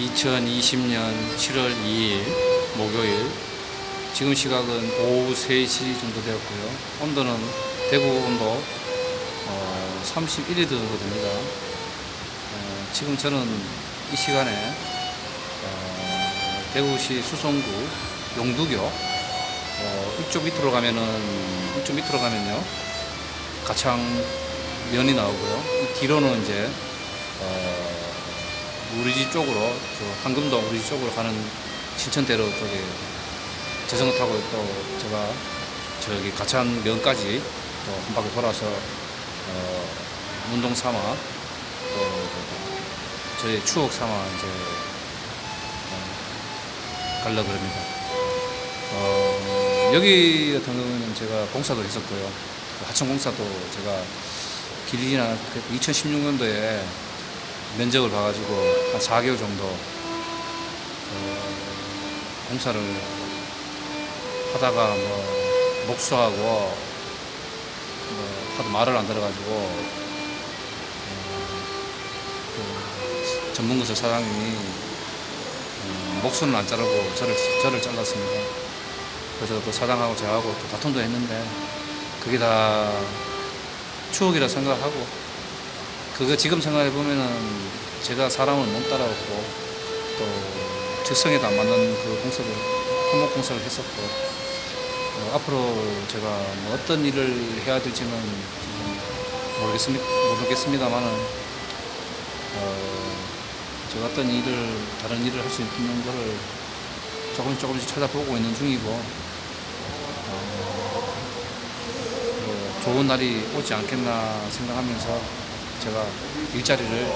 2020년 7월 2일 목요일 지금 시각은 오후 3시 정도 되었고요. 온도는 대구 온도 어, 31도 정도 됩니다. 어, 지금 저는 이 시간에 어, 대구시 수성구 용두교 어, 이쪽 밑으로 가면은 이쪽 밑으로 가면요 가창 면이 나오고요. 이 뒤로는 이제 어, 우리 집 쪽으로 저 황금동 우리 집 쪽으로 가는 신천대로 쪽에 자전거 타고 또 제가 저기 가창 면까지 또 한 바퀴 돌아서 어, 운동 삼아 또 저의 추억 삼아 이제 어, 가려고 합니다. 어, 여기 같은 경우는 제가 공사도 했었고요. 그 하천 공사도 제가 길이나 2016년도에 면적을 봐가지고 한 4개월 정도 어, 공사를 하다가 뭐 목수하고 뭐 하도 말을 안 들어가지고 어, 그 전문거소 사장님이 어, 목수는 안 자르고 저를 저를 잘랐습니다. 그래서 또 사장하고 저하고 또 다툼도 했는데 그게 다 추억이라 생각하고 그거 지금 생각해 보면은 제가 사람을 못 따라왔고 또 적성에도 안 맞는 그 공사를 토목 공사를 했었고 어, 앞으로 제가 뭐 어떤 일을 해야 될지는 지금 모르겠습니다 모르겠습니다만은 어, 제가 어떤 일을 다른 일을 할 수 있는 거를 조금씩 조금씩 찾아보고 있는 중이고 어, 뭐 좋은 날이 오지 않겠나 생각하면서 제가 일자리를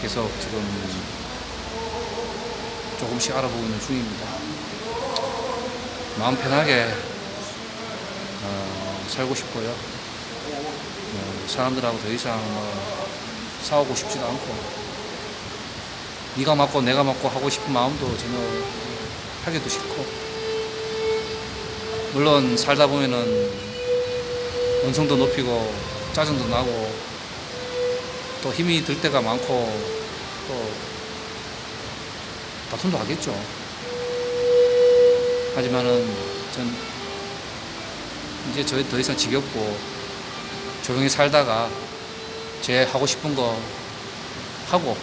계속 지금 조금씩 알아보고 있는 중입니다. 마음 편하게 어, 살고 싶고요. 어, 사람들하고 더 이상 뭐 싸우고 싶지도 않고 네가 맞고 내가 맞고 하고 싶은 마음도 전혀 하기도 싫고 물론 살다 보면은 언성도 높이고 짜증도 나고 또 힘이 들 때가 많고 또 다툼도 하겠죠. 하지만은 전 이제 저 더 이상 지겹고 조용히 살다가 제 하고 싶은 거 하고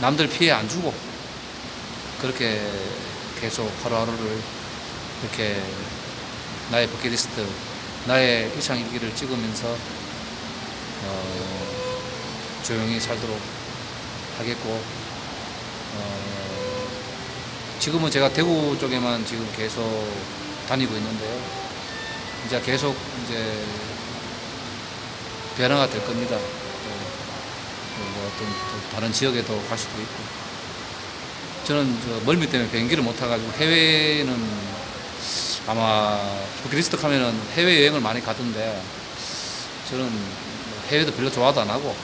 남들 피해 안 주고 그렇게 계속 하루하루를 이렇게 나의 버킷리스트 나의 일상 일기를 찍으면서 어, 조용히 살도록 하겠고 어, 지금은 제가 대구 쪽에만 지금 계속 다니고 있는데요. 이제 계속 이제 변화가 될 겁니다. 또, 뭐 어떤 또 다른 지역에도 갈 수도 있고. 저는 저 멀미 때문에 비행기를 못 타가지고 해외는 아마 버킷리스트 하면은 해외 여행을 많이 가던데 저는 뭐 해외도 별로 좋아도 안 하고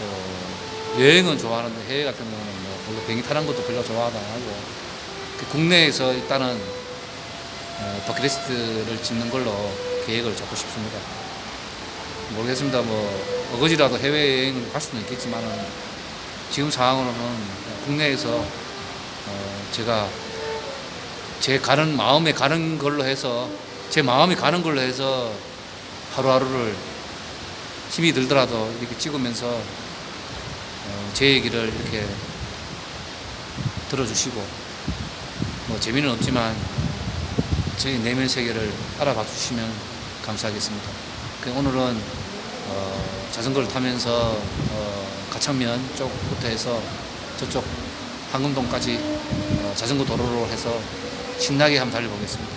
또 여행은 좋아하는데 해외 같은 경우는 뭐 별로 비행기 타는 것도 별로 좋아도 안 하고 그 국내에서 일단은 어, 버킷리스트를 짓는 걸로 계획을 잡고 싶습니다. 모르겠습니다. 뭐 어거지라도 해외 여행을 갈 수는 있겠지만은 지금 상황으로는 국내에서 어, 제가 제 가는 마음에 가는 걸로 해서 제 마음이 가는 걸로 해서 하루하루를 힘이 들더라도 이렇게 찍으면서 어, 제 얘기를 이렇게 들어주시고 뭐 재미는 없지만 제 내면 세계를 알아봐 주시면 감사하겠습니다. 그 오늘은 어, 자전거를 타면서 어, 가창면 쪽부터 해서 저쪽 황금동까지 어, 자전거 도로로 해서 신나게 한번 달려보겠습니다.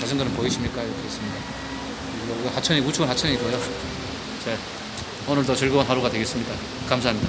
자전거는 보이십니까? 이렇게 있습니다. 하천이 우측은 하천이고요. 자, 오늘도 즐거운 하루가 되겠습니다. 감사합니다.